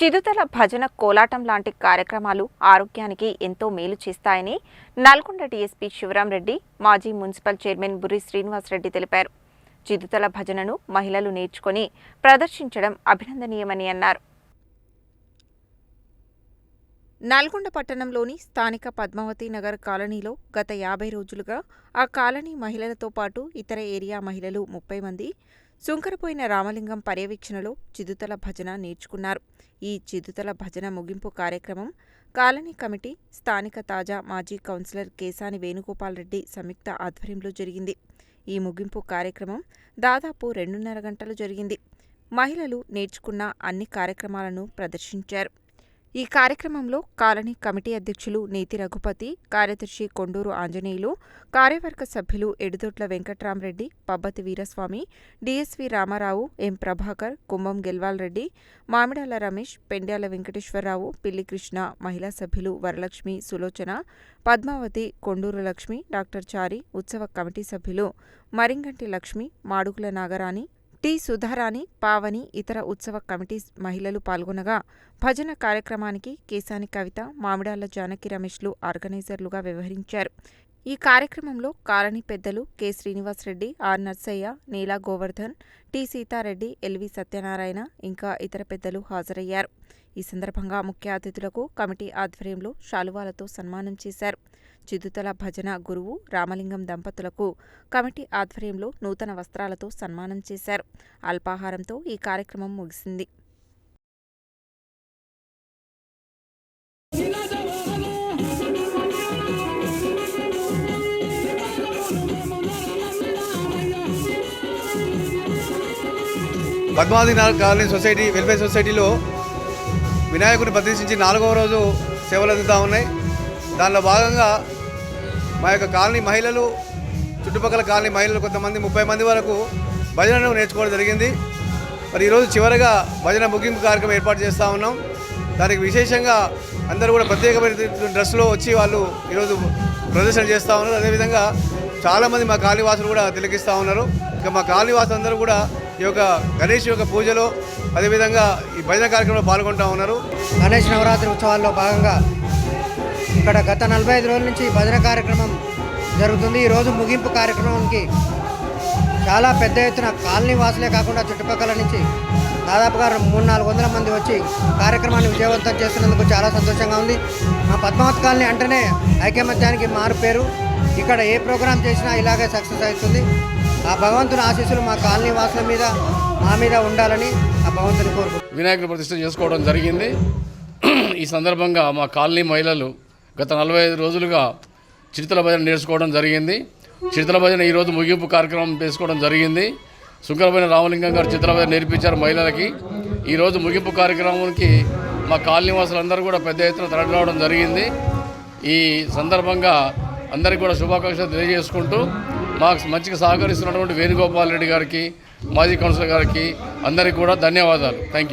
చిదుతల భజన కోలాటం లాంటి కార్యక్రమాలు ఆరోగ్యానికి ఎంతో మేలు చేస్తాయని నల్గొండ డీఎస్పీ శివరాం రెడ్డి మాజీ మున్సిపల్ చైర్మన్ బురి శ్రీనివాసరెడ్డి తెలిపారు. చిదుతల భజనను మహిళలు నేర్చుకొని ప్రదర్శించడం అభినందనీయమని అన్నారు. నల్గొండ పట్టణంలోని స్థానిక పద్మావతి నగర్ కాలనీలో గత యాభై రోజులుగా ఆ కాలనీ మహిళలతో పాటు ఇతర ఏరియా మహిళలు ముప్పై మంది సుంకరపోయిన రామలింగం పర్యవేక్షణలో చిదుతల భజన నేర్చుకున్నారు. ఈ చిదుతల భజన ముగింపు కార్యక్రమం కాలనీ కమిటీ స్థానిక తాజా మాజీ కౌన్సిలర్ కేశాని వేణుగోపాల్ రెడ్డి సంయుక్త ఆధ్వర్యంలో జరిగింది. ఈ ముగింపు కార్యక్రమం దాదాపు రెండున్నర గంటలు జరిగింది. మహిళలు నేర్చుకున్న అన్ని కార్యక్రమాలను ప్రదర్శించారు. ఈ కార్యక్రమంలో కాలనీ కమిటీ అధ్యక్షులు నేతి రఘుపతి కార్యదర్శి కొండూరు ఆంజనేయులు కార్యవర్గ సభ్యులు ఎడుదొట్ల వెంకట్రామరెడ్డి పబ్బతి వీరస్వామి డిఎస్వి రామారావు ఎం ప్రభాకర్ కుంభం గెల్వాల్ రెడ్డి మామిడాల రమేష్ పెండ్యాల వెంకటేశ్వరరావు పిల్లి కృష్ణ మహిళా సభ్యులు వరలక్ష్మి సులోచన పద్మావతి కొండూరు లక్ష్మి డాక్టర్ చారి ఉత్సవ కమిటీ సభ్యులు మరింగంటి లక్ష్మి మాడుగుల నాగరాణి టి సుధారాణి పావని ఇతర ఉత్సవ కమిటీ మహిళలు పాల్గొనగా భజన కార్యక్రమానికి కేశాని కవిత మామిడాల జానకి రమేష్లు ఆర్గనైజర్లుగా వ్యవహరించారు. ఈ కార్యక్రమంలో కాలనీ పెద్దలు K. Srinivasareddy R. Narsayya Neela Govardhan T. Seethareddy L V Satyanarayana ఇంకా ఇతర పెద్దలు హాజరయ్యారు. ఈ సందర్భంగా ముఖ్య అతిథులకు కమిటీ ఆధ్వర్యంలో శాలువాలతో సన్మానం చేశారు. చిదుతల భజన గురువు రామలింగం దంపతులకు కమిటీ ఆధ్వర్యంలో నూతన వస్త్రాలతో సన్మానం చేశారు. అల్పాహారంతో ఈ కార్యక్రమం ముగిసింది. Padmavathi Nagar colony society welfare సొసైటీలో వినాయకుడిని ప్రదర్శించి నాలుగవ రోజు సేవలు అందుతూ ఉన్నాయి. దానిలో భాగంగా మా యొక్క కాలనీ మహిళలు చుట్టుపక్కల కాలనీ మహిళలు కొంతమంది ముప్పై మంది వరకు భజనను నేర్చుకోవడం జరిగింది. మరి ఈరోజు చివరగా భజన ముగింపు కార్యక్రమం ఏర్పాటు చేస్తూ ఉన్నాం. దానికి విశేషంగా అందరూ కూడా ప్రత్యేకమైన డ్రెస్లో వచ్చి వాళ్ళు ఈరోజు ప్రదర్శన చేస్తూ ఉన్నారు. అదేవిధంగా చాలామంది మా కాళీవాసులు కూడా తిలకిస్తూ ఉన్నారు. ఇక మా కాళీవాసులు అందరూ కూడా ఈ యొక్క గణేష్ యొక్క పూజలో అదేవిధంగా ఈ భజన కార్యక్రమంలో పాల్గొంటూ ఉన్నారు. గణేష్ నవరాత్రి ఉత్సవాల్లో భాగంగా ఇక్కడ గత నలభై ఐదు రోజుల నుంచి భజన కార్యక్రమం జరుగుతుంది. ఈరోజు ముగింపు కార్యక్రమానికి చాలా పెద్ద ఎత్తున కాలనీ వాసులే కాకుండా చుట్టుపక్కల నుంచి దాదాపుగా మూడు నాలుగు వందల మంది వచ్చి కార్యక్రమాన్ని విజయవంతం చేస్తున్నందుకు చాలా సంతోషంగా ఉంది. మా పద్మావత్ కాలనీ అంటేనే ఐకమత్యానికి మారు పేరు. ఇక్కడ ఏ ప్రోగ్రాం చేసినా ఇలాగే సక్సెస్ అవుతుంది. ఆ భగవంతుని ఆశీస్సులు మా కాలనీ వాసుల మీద మా మీద ఉండాలని ఆ భగవంతుని కోరుకు వినాయకుడి ప్రతిష్ట చేసుకోవడం జరిగింది. ఈ సందర్భంగా మా కాలనీ మహిళలు గత నలభై ఐదు రోజులుగా చిరుతల భజన నేర్చుకోవడం జరిగింది. చిరుతల భజన ఈరోజు ముగింపు కార్యక్రమం చేసుకోవడం జరిగింది. శుంకరమైన రామలింగం గారు చిత్ర భజన నేర్పించారు మహిళలకి. ఈరోజు ముగింపు కార్యక్రమానికి మా కాలనీ వాసులందరూ కూడా పెద్ద ఎత్తున తరలిరావడం జరిగింది. ఈ సందర్భంగా అందరికీ కూడా శుభాకాంక్షలు తెలియజేసుకుంటూ మాకు మంచిగా సహకరిస్తున్నటువంటి వేణుగోపాల్ రెడ్డి గారికి మాజీ కౌన్సిలర్ గారికి అందరికీ కూడా ధన్యవాదాలు. Thank you